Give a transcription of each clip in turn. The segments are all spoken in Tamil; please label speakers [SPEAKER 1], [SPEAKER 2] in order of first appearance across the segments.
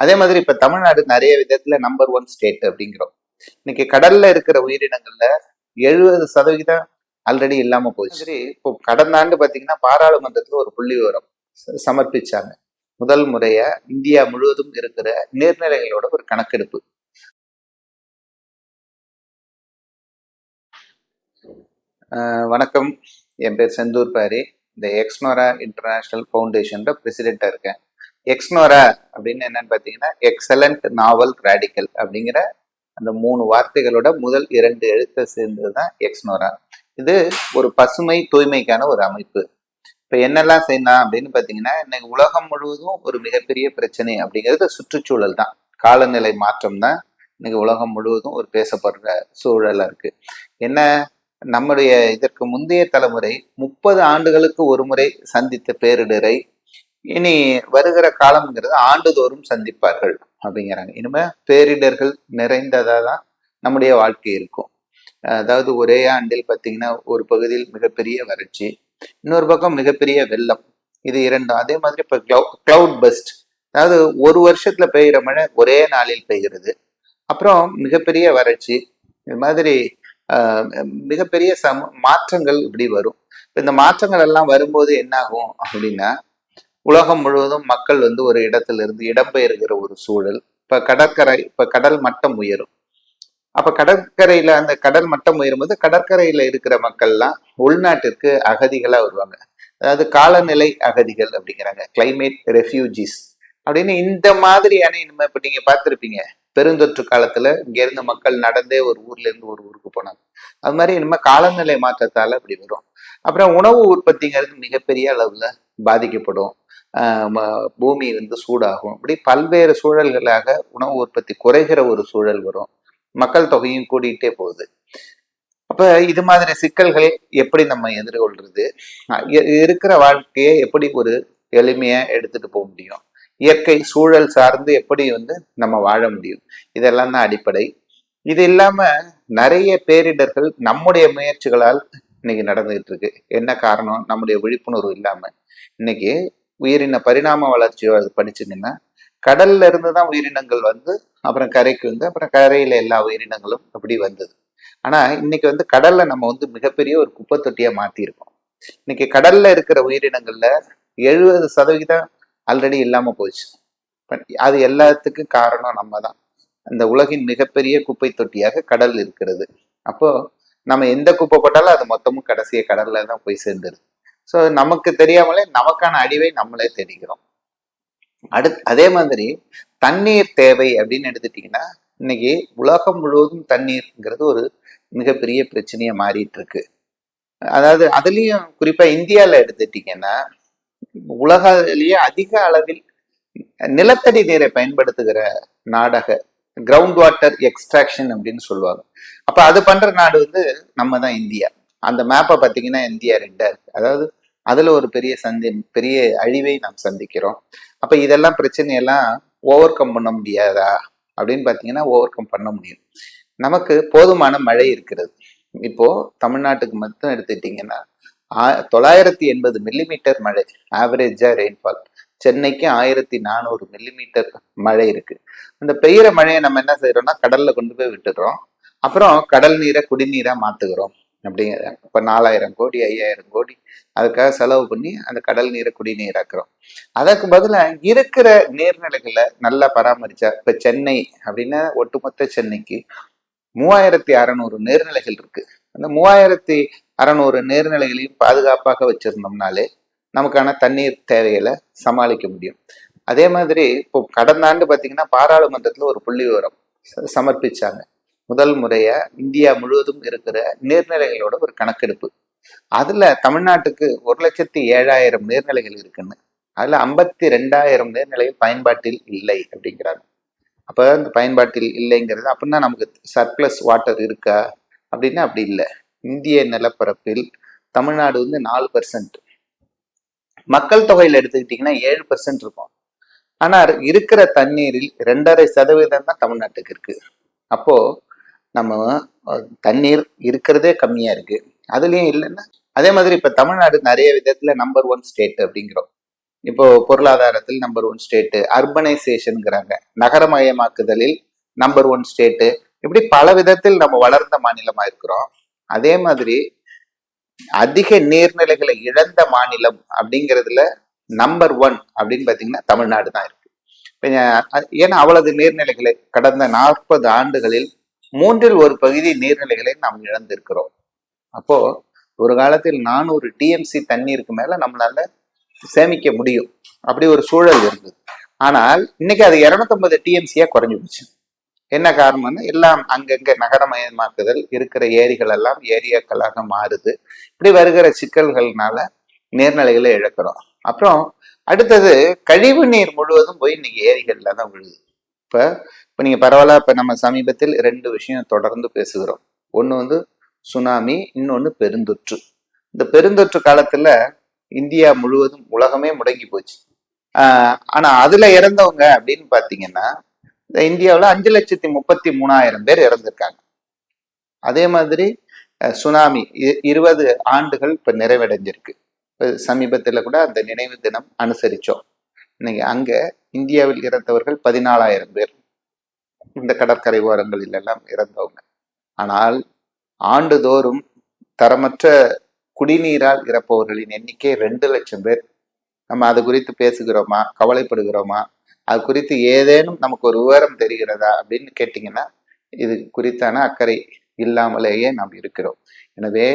[SPEAKER 1] அதே மாதிரி இப்ப தமிழ்நாடு நிறைய விதத்துல நம்பர் ஒன் ஸ்டேட் அப்படிங்கிறோம். இன்னைக்கு கடல்ல இருக்கிற உயிரினங்கள்ல எழுபது சதவிகிதம் ஆல்ரெடி இல்லாம போச்சு. சரி. இப்போ கடந்த ஆண்டு பாத்தீங்கன்னா பாராளுமன்றத்துல ஒரு புள்ளி விவரம் சமர்ப்பிச்சாங்க. முதல் முறையா இந்தியா முழுவதும் இருக்கிற நீர்நிலைகளோட ஒரு கணக்கெடுப்பு. வணக்கம். என் பேர் செந்தூர் பாரி. இந்த எக்ஸ்னோரா இன்டர்நேஷனல் ஃபவுண்டேஷன்ல பிரசிடென்டா இருக்கேன். எக்ஸ்னோரா அப்படின்னு என்னன்னு பார்த்தீங்கன்னா எக்ஸலண்ட் நாவல் ரேடிக்கல் அப்படிங்கிற அந்த மூணு வார்த்தைகளோட முதல் இரண்டு எழுத்தை சேர்ந்தது தான் எக்ஸ்னோரா இது ஒரு பசுமை தூய்மைக்கான ஒரு அமைப்பு. இப்போ என்னெல்லாம் செய்யலாம் அப்படின்னு பார்த்தீங்கன்னா இன்னைக்கு உலகம் முழுவதும் ஒரு மிகப்பெரிய பிரச்சனை அப்படிங்கிறது சுற்றுச்சூழல் தான். காலநிலை மாற்றம் தான் இன்னைக்கு உலகம் முழுவதும் ஒரு பேசப்படுற சூழலாக இருக்கு. என்ன நம்முடைய இதற்கு முந்தைய தலைமுறை முப்பது ஆண்டுகளுக்கு ஒரு முறை சந்தித்த பேரிடரை இனி வருகிற காலம்ங்கிறது ஆண்டுதோறும் சந்திப்பார்கள் அப்படிங்கிறாங்க. இனிமே பேரிடர்கள் நிறைந்ததா தான் நம்முடைய வாழ்க்கை இருக்கும். அதாவது ஒரே ஆண்டில் பார்த்தீங்கன்னா ஒரு பகுதியில் மிகப்பெரிய வறட்சி இன்னொரு பக்கம் மிகப்பெரிய வெள்ளம் இது இரண்டும். அதே மாதிரி இப்போ கிளவுட் பஸ்ட் அதாவது ஒரு வருஷத்துல பெய்கிற மழை ஒரே நாளில் பெய்கிறது. அப்புறம் மிகப்பெரிய வறட்சி இது மாதிரி மிகப்பெரிய சம மாற்றங்கள் இப்படி வரும். இப்போ இந்த மாற்றங்கள் எல்லாம் வரும்போது என்னாகும் அப்படின்னா உலகம் முழுவதும் மக்கள் வந்து ஒரு இடத்துல இருந்து இடம்பெயர்கிற ஒரு சூழல். இப்போ கடற்கரை இப்போ கடல் மட்டம் உயரும். அப்போ கடற்கரையில் அந்த கடல் மட்டம் உயரும்போது கடற்கரையில் இருக்கிற மக்கள்லாம் உள்நாட்டிற்கு அகதிகளாக வருவாங்க. அதாவது காலநிலை அகதிகள் அப்படிங்கிறாங்க. கிளைமேட் ரெஃப்யூஜிஸ் அப்படின்னு இந்த மாதிரியான இனிமே இப்போ நீங்கள் பார்த்துருப்பீங்க. பெருந்தொற்று காலத்தில் இங்கேருந்து மக்கள் நடந்தே ஒரு ஊர்லேருந்து ஒரு ஊருக்கு போனாங்க. அது மாதிரி இனிமேல் காலநிலை மாற்றத்தால் அப்படி வரும். அப்புறம் உணவு உற்பத்திங்கிறது மிகப்பெரிய அளவில் பாதிக்கப்படும். ஆஹ் பூமி வந்து சூடாகும். இப்படி பல்வேறு சூழல்களாக உணவு உற்பத்தி குறைகிற ஒரு சூழல் வரும். மக்கள் தொகையும் கூடிட்டே போகுது. அப்ப இது மாதிரி சிக்கல்கள் எப்படி நம்ம எதிர்கொள்றது? இருக்கிற வாழ்க்கையை எப்படி ஒரு எளிமையா எடுத்துட்டு போக முடியும்? இயற்கை சூழல் சார்ந்து எப்படி வந்து நம்ம வாழ முடியும்? இதெல்லாம் தான் அடிப்படை. இது இல்லாம நிறைய பேரிடர்கள் நம்முடைய முயற்சிகளால் இன்னைக்கு நடந்துகிட்டு இருக்கு என்ன காரணம்? நம்முடைய விழிப்புணர்வு இல்லாம. இன்னைக்கு உயிரின பரிணாம வளர்ச்சியோ அது படிச்சீங்கன்னா கடல்ல இருந்து தான் உயிரினங்கள் வந்து அப்புறம் கரைக்கு வந்து அப்புறம் கரையில எல்லா உயிரினங்களும் அப்படி வந்தது. ஆனா இன்னைக்கு வந்து கடல்ல நம்ம வந்து மிகப்பெரிய ஒரு குப்பை தொட்டியா மாத்திருக்கோம். இன்னைக்கு கடல்ல இருக்கிற உயிரினங்கள்ல எழுபது சதவிகிதம் ஆல்ரெடி இல்லாம போச்சு. அது எல்லாத்துக்கும் காரணம் நம்ம தான். அந்த உலகின் மிகப்பெரிய குப்பை தொட்டியாக கடல் இருக்கிறது. அப்போ நம்ம எந்த குப்பை போட்டாலும் அது மொத்தமும் கடைசியை கடல்ல தான் போய் சேர்ந்துருது. ஸோ நமக்கு தெரியாமலே நமக்கான அடிவை நம்மளே தெரிகிறோம் அடுத் அதே மாதிரி தண்ணீர் தேவை அப்படின்னு எடுத்துட்டீங்கன்னா இன்னைக்கு உலகம் முழுவதும் தண்ணீர்ங்கிறது ஒரு மிகப்பெரிய பிரச்சனையா மாறிட்டு இருக்கு அதாவது அதுலேயும் குறிப்பாக இந்தியாவில் எடுத்துட்டிங்கன்னா உலகிலேயே அதிக அளவில் நிலத்தடி நீரை பயன்படுத்துகிற நாடக கிரவுண்ட் வாட்டர் எக்ஸ்ட்ராக்ஷன் அப்படின்னு சொல்லுவாங்க. அப்ப அது பண்ற நாடு வந்து நம்ம தான் இந்தியா. அந்த மேப்பை பார்த்தீங்கன்னா இந்தியா ரெண்டா இருக்கு. அதாவது அதுல ஒரு பெரிய சந்தி பெரிய அழிவை நாம் சந்திக்கிறோம். அப்ப இதெல்லாம் பிரச்சனையெல்லாம் ஓவர் கம் பண்ண முடியாதா? அப்படின்னு பார்த்தீங்கன்னா ஓவர் கம் பண்ண முடியும். நமக்கு போதுமான மழை இருக்கிறது. இப்போ தமிழ்நாட்டுக்கு மட்டும் எடுத்துக்கிட்டிங்கன்னா தொள்ளாயிரத்தி எண்பது மில்லிமீட்டர் மழை ஆவரேஜா ரெயின்ஃபால் சென்னைக்கு ஆயிரத்தி நானூறு மில்லிமீட்டர் மழை இருக்கு. அந்த பெய்யுற மழையை நம்ம என்ன செய்யறோம்னா கடல்ல கொண்டு போய் விட்டுடுறோம். அப்புறம் கடல் நீரை குடிநீரா மாத்துகிறோம். அப்படிங்கிறாங்க இப்போ நாலாயிரம் கோடி ஐயாயிரம் கோடி அதுக்காக செலவு பண்ணி அந்த கடல் நீரை குடிநீராக்குறோம் அதற்கு பதிலாக இருக்கிற நீர்நிலைகளை நல்லா பராமரிச்சா இப்போ சென்னை அப்படின்னா ஒட்டுமொத்த சென்னைக்கு மூவாயிரத்தி அறநூறு நீர்நிலைகள் இருக்கு. அந்த மூவாயிரத்தி அறநூறு நீர்நிலைகளையும் பாதுகாப்பாக வச்சிருந்தோம்னாலே நமக்கான தண்ணீர் தேவைகளை சமாளிக்க முடியும். அதே மாதிரி இப்போ கடந்த ஆண்டு பார்த்தீங்கன்னா பாராளுமன்றத்தில் ஒரு புள்ளி விவரம் சமர்ப்பிச்சாங்க. முதல் முறையாக இந்தியா முழுவதும் இருக்கிற நீர்நிலைகளோட ஒரு கணக்கெடுப்பு. அதில் தமிழ்நாட்டுக்கு ஒரு லட்சத்தி ஏழாயிரம் நீர்நிலைகள் இருக்குன்னு அதில் ஐம்பத்தி ரெண்டாயிரம் நீர்நிலைகள் பயன்பாட்டில் இல்லை அப்படிங்கிறாங்க. அப்போ அந்த பயன்பாட்டில் இல்லைங்கிறது அப்படின்னா நமக்கு சர்ப்ளஸ் வாட்டர் இருக்கா அப்படின்னா அப்படி இல்லை. இந்திய நிலப்பரப்பில் தமிழ்நாடு வந்து நாலு பர்சன்ட் மக்கள் தொகையில் எடுத்துக்கிட்டிங்கன்னா ஏழு பர்சன்ட் இருக்கும். ஆனால் இருக்கிற தண்ணீரில் ரெண்டரை சதவீதம் தான் தமிழ்நாட்டுக்கு இருக்கு. அப்போ நம்ம தண்ணீர் இருக்கிறதே கம்மியா இருக்கு. அதுலயும் இல்லைன்னா அதே மாதிரி இப்ப தமிழ்நாடு நிறைய விதத்துல நம்பர் ஒன் ஸ்டேட் அப்படிங்கிறோம். இப்போ பொருளாதாரத்தில் நம்பர் ஒன் ஸ்டேட்டு அர்பனைசேஷனுங்கிறாங்க நகரமயமாக்குதலில் நம்பர் ஒன் ஸ்டேட்டு இப்படி பல விதத்தில் நம்ம வளர்ந்த மாநிலமா இருக்கிறோம். அதே மாதிரி அதிக நீர்நிலைகளை இழந்த மாநிலம் அப்படிங்கிறதுல நம்பர் ஒன் அப்படின்னு பாத்தீங்கன்னா தமிழ்நாடு தான் இருக்கு. ஏன்னா அவ்வளவு நீர்நிலைகளை கடந்த நாற்பது ஆண்டுகளில் மூன்றில் ஒரு பகுதி நீர்நிலைகளை நாம் இழந்திருக்கிறோம். அப்போ ஒரு காலத்தில் நானூறு டிஎம்சி தண்ணீருக்கு மேல நம்மளால சேமிக்க முடியும். அப்படி ஒரு சூழல் இருந்தது. ஆனால் இன்னைக்கு அது 250 டிஎம்சியா குறைஞ்சு போச்சு. என்ன காரணம்னு எல்லாம் அங்கங்க நகரமயமாக்குதல் இருக்கிற ஏரிகள் எல்லாம் ஏரியாக்களாக மாறுது. இப்படி வருகிற சிக்கல்கள்னால நீர்நிலைகளை இழக்கிறோம். அப்புறம் அடுத்தது கழிவு நீர் முழுவதும் போய் இன்னைக்கு ஏரிகள்ல தான் விழுது. இப்போ இப்போ நீங்க பரவாயில்ல இப்போ நம்ம சமீபத்தில் ரெண்டு விஷயம் தொடர்ந்து பேசுகிறோம். ஒன்று வந்து சுனாமி இன்னொன்று பெருந்தொற்று. இந்த பெருந்தொற்று காலத்துல இந்தியா முழுவதும் உலகமே முடங்கி போச்சு. ஆனால் அதில் இறந்தவங்க அப்படின்னு பார்த்தீங்கன்னா இந்தியாவில் அஞ்சு லட்சத்தி முப்பத்தி மூணாயிரம் பேர் இறந்திருக்காங்க. அதே மாதிரி சுனாமி இ- இருபது ஆண்டுகள் இப்போ நிறைவடைஞ்சிருக்கு. இப்போ சமீபத்தில் கூட அந்த நினைவு தினம் அனுசரித்தோம் இன்னைக்கு அங்கே இந்தியாவில் இறந்தவர்கள் பதினாலாயிரம் பேர். இந்த கடற்கரை ஓரங்களில் எல்லாம் இறந்தவங்க. ஆனால் ஆண்டுதோறும் தரமற்ற குடிநீரால் இறப்பவர்களின் எண்ணிக்கை ரெண்டு லட்சம் பேர். நம்ம அது குறித்து பேசுகிறோமா? கவலைப்படுகிறோமா? அது குறித்து ஏதேனும் நமக்கு ஒரு விவரம் தெரிகிறதா அப்படின்னு கேட்டிங்கன்னா இது குறித்தான அக்கறை இல்லாமலேயே நாம் இருக்கிறோம். எனவே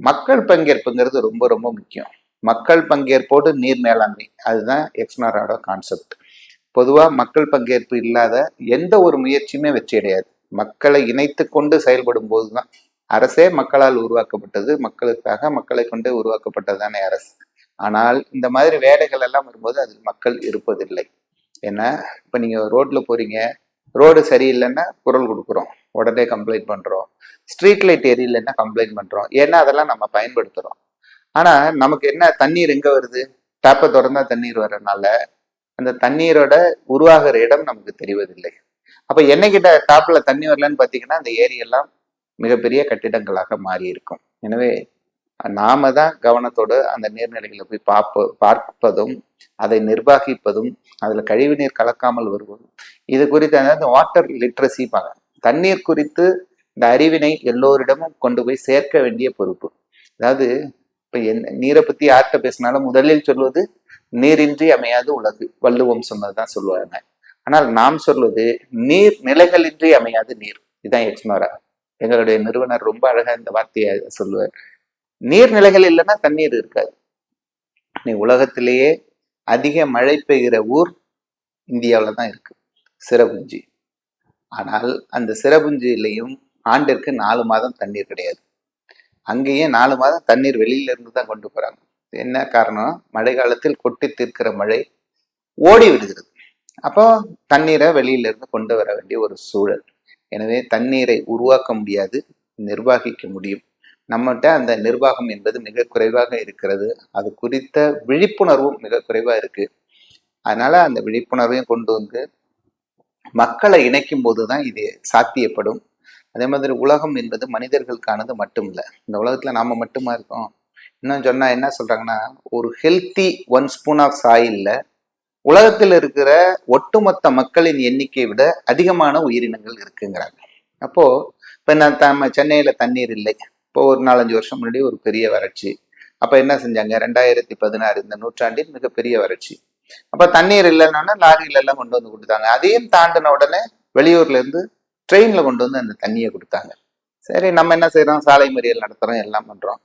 [SPEAKER 1] மக்கள் பங்கேற்புங்கிறது ரொம்ப ரொம்ப முக்கியம். மக்கள் பங்கேற்போடு நீர் மேலாண்மை அதுதான் எக்ஸ்னாரோட கான்செப்ட் பொதுவாக மக்கள் பங்கேற்பு இல்லாத எந்த ஒரு முயற்சியுமே வெற்றி அடையாது. மக்களை இணைத்து கொண்டு செயல்படும் போதுதான் அரசே மக்களால் உருவாக்கப்பட்டது மக்களுக்காக மக்களை கொண்டு உருவாக்கப்பட்டது தானே அரசு. ஆனால் இந்த மாதிரி வேலைகள் எல்லாம் வரும்போது அதில் மக்கள் இருப்பதில்லை. ஏன்னா இப்போ நீங்கள் ரோட்டில் போகிறீங்க ரோடு சரியில்லைன்னா குரல் கொடுக்குறோம். உடனே கம்ப்ளைண்ட் பண்ணுறோம் ஸ்ட்ரீட் லைட் எரியலைன்னா கம்ப்ளைண்ட் பண்ணுறோம் ஏன்னா அதெல்லாம் நம்ம பயன்படுத்துகிறோம் ஆனால் நமக்கு என்ன தண்ணீர் எங்கே வருது? டேப்பை திறந்தா தண்ணீர் வர்றதுனால அந்த தண்ணீரோட உருவாகிற இடம் நமக்கு தெரிவதில்லை. அப்போ என்னைக்கிட்ட டாப்பில் தண்ணி வரலன்னு பார்த்தீங்கன்னா அந்த ஏரியெல்லாம் மிகப்பெரிய கட்டிடங்களாக மாறி இருக்கும் எனவே நாம தான் கவனத்தோடு அந்த நீர்நிலைகளை போய் பார்ப்ப பார்ப்பதும் அதை நிர்வகிப்பதும் அதில் கழிவு நீர் கலக்காமல் வருவதும். இது குறித்து அதாவது வாட்டர் லிட்ரஸி தண்ணீர் குறித்து இந்த அறிவினை எல்லோரிடமும் கொண்டு போய் சேர்க்க வேண்டிய பொறுப்பு. அதாவது இப்போ என் நீரை பற்றி யார்கிட்ட பேசினாலும் முதலில் சொல்வது நீரின்றி அமையாது உலகு. வள்ளுவம் சொன்னதுதான் சொல்லுவாங்க. ஆனால் நாம் சொல்வது நீர் நிலைகளின்றி அமையாது நீர். இதுதான் எக்ஸ்னோரா எங்களுடைய நிறுவனர் ரொம்ப அழகாக இந்த வார்த்தையை சொல்லுவார். நீர்நிலைகள் இல்லைன்னா தண்ணீர் இருக்காது. நீ உலகத்திலேயே அதிக மழை பெய்கிற ஊர் இந்தியாவில் தான் இருக்கு சிறபுஞ்சி. ஆனால் அந்த சிறபுஞ்சியிலையும் ஆண்டிற்கு நாலு மாதம் தண்ணீர் கிடையாது. அங்கேயே நாலு மாதம் தண்ணீர் வெளியில இருந்து தான் கொண்டு போறாங்க. என்ன காரணம்? மழை காலத்தில் கொட்டி தீர்க்கிற மழை ஓடி விடுகிறது. அப்போ தண்ணீரை வெளியில இருந்து கொண்டு வர வேண்டிய ஒரு சூழல். எனவே தண்ணீரை உருவாக்க முடியாது நிர்வகிக்க முடியும். நம்மகிட்ட அந்த நிர்வாகம் என்பது மிக குறைவாக இருக்கிறது. அது குறித்த விழிப்புணர்வும் மிக குறைவாக இருக்கு. அதனால அந்த விழிப்புணர்வையும் கொண்டு வந்து மக்களை இணைக்கும் போது தான் இது சாத்தியப்படும். அதே மாதிரி உலகம் என்பது மனிதர்களுக்கானது மட்டும் இல்லை இந்த உலகத்துல நாம மட்டுமா இருக்கோம்? இன்னும் சொன்னா என்ன சொல்றாங்கன்னா ஒரு ஹெல்த்தி ஒன் ஸ்பூன் ஆஃப் சாயில்ல உலகத்தில் இருக்கிற ஒட்டுமொத்த மக்களின் எண்ணிக்கையை விட அதிகமான உயிரினங்கள் இருக்குங்கிறாங்க. அப்போ இப்போ நான் நம்ம சென்னையில் தண்ணீர் இல்லை. இப்போ ஒரு நாலஞ்சு வருஷம் முன்னாடி ஒரு பெரிய வறட்சி. அப்போ என்ன செஞ்சாங்க? ரெண்டாயிரத்தி பதினாறு இந்த நூற்றாண்டில் மிகப்பெரிய வறட்சி. அப்போ தண்ணீர் இல்லைன்னா லாரியில எல்லாம் கொண்டு வந்து கொடுத்தாங்க. அதையும் தாண்டின உடனே வெளியூர்ல இருந்து ட்ரெயின்ல கொண்டு வந்து அந்த தண்ணியை கொடுத்தாங்க. சரி நம்ம என்ன செய்கிறோம் சாலை மறியல் நடத்துறோம் எல்லாம் பண்றோம்.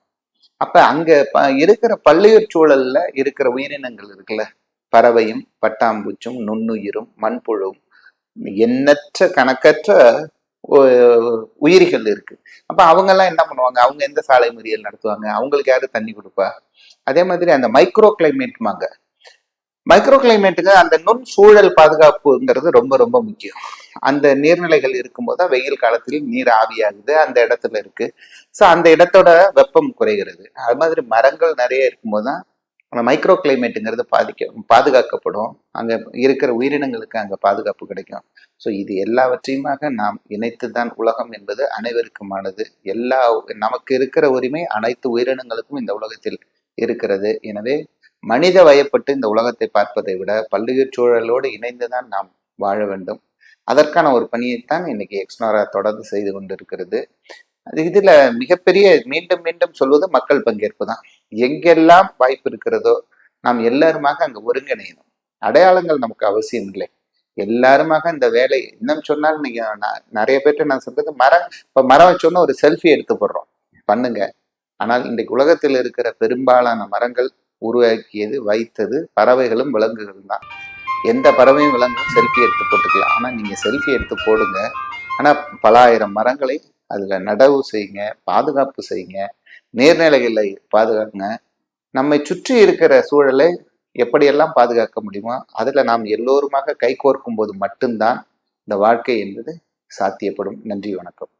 [SPEAKER 1] அப்ப அங்க ப- இருக்கிற பள்ளியூர் சூழல்ல இருக்கிற உயிரினங்கள் இருக்குல்ல? பறவையும் பட்டாம்பூச்சும் நுண்ணுயிரும் மண்புழுவும் எண்ணற்ற கணக்கற்ற உயிரிகள் இருக்கு. அப்ப அவங்க எல்லாம் என்ன பண்ணுவாங்க? அவங்க எந்த சாலை மறியல் நடத்துவாங்க? அவங்களுக்கு யாரு தண்ணி கொடுப்பா? அதே மாதிரி அந்த மைக்ரோ கிளைமேட்மாங்க மைக்ரோ கிளைமேட்டுக்கு அந்த நுண் சூழல் பாதுகாப்புங்கிறது ரொம்ப ரொம்ப முக்கியம். அந்த நீர்நிலைகள் இருக்கும்போது தான் வெயில் காலத்தில் நீர் ஆவியாகுது. அந்த இடத்துல இருக்கு. ஸோ அந்த இடத்தோட வெப்பம் குறைகிறது. அது மாதிரி மரங்கள் நிறைய இருக்கும்போது தான் அந்த மைக்ரோ கிளைமேட்டுங்கிறது பாதிக்க பாதுகாக்கப்படும். அங்கே இருக்கிற உயிரினங்களுக்கு அங்கே பாதுகாப்பு கிடைக்கும். ஸோ இது எல்லாவற்றையுமாக நாம் இணைத்து தான் உலகம் என்பது அனைவருக்குமானது. எல்லா நமக்கு இருக்கிற உரிமை அனைத்து உயிரினங்களுக்கும் இந்த உலகத்தில் இருக்கிறது. எனவே மனித வயப்பட்டு இந்த உலகத்தை பார்ப்பதை விட பல்லுயிர் சூழலோடு இணைந்துதான் நாம் வாழ வேண்டும். அதற்கான ஒரு பணியைத்தான் இன்னைக்கு எக்ஸ்னோரா தொடர்ந்து செய்து கொண்டிருக்கிறது. அது இதுல மிகப்பெரிய மீண்டும் மீண்டும் சொல்வது மக்கள் பங்கேற்பு தான். எங்கெல்லாம் வாய்ப்பு இருக்கிறதோ நாம் எல்லாருமாக அங்கே ஒருங்கிணையணும். அடையாளங்கள் நமக்கு அவசியம் இல்லை எல்லாருமாக இந்த வேலை இன்னும் சொன்னால் நீங்க நான் நிறைய பேர்ட்ட நான் சொல்றது மரம் இப்ப மரம் வச்சோன்னா ஒரு செல்ஃபி எடுத்து போடுறோம். பண்ணுங்க. ஆனால் இன்றைக்கு உலகத்தில் இருக்கிற பெரும்பாலான மரங்கள் உருவாக்கியது வைத்தது பறவைகளும் விலங்குகளும் தான். எந்த பறவையும் விலங்கும் செல்ஃபி எடுத்து போட்டுக்கலாம். ஆனால் நீங்கள் செல்ஃபி எடுத்து போடுங்க. ஆனால் பல ஆயிரம் மரங்களை அதில் நடவு செய்யுங்க பாதுகாப்பு செய்யுங்க. நீர்நிலைகளை பாதுகாங்க. நம்மை சுற்றி இருக்கிற சூழலை எப்படியெல்லாம் பாதுகாக்க முடியுமோ அதில் நாம் எல்லோருமாக கைகோர்க்கும் போது மட்டும்தான் இந்த வாழ்க்கை என்பது சாத்தியப்படும். நன்றி வணக்கம்.